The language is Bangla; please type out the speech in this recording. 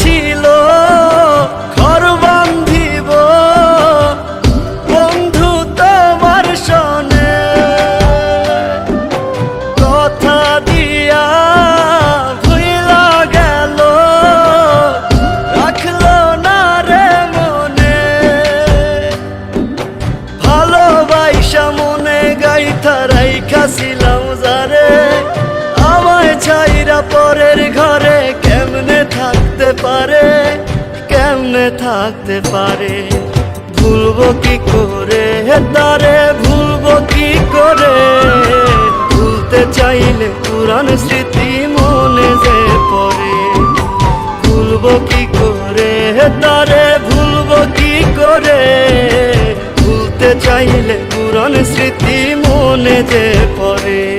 ছিল, ঘর বান্ধিব। বন্ধু কথা দিয়া ভুলা গেল, রাখল না রে মনে। ভালোবাসা মনে গাইথা রাইখাছিলাম যারে। আমায় ছাইরা পরের ঘরে কেমনে থাকতে পারে। ভুলবো কি করে? তারে, ভুলবো কি করে? ভুলতে চাইলে পুরান স্মৃতি মনে যে পড়ে। ভুলবো কি করে? তারে, ভুলবো কি করে? ভুলতে চাইলে পুরান স্মৃতি মনে যে পড়ে।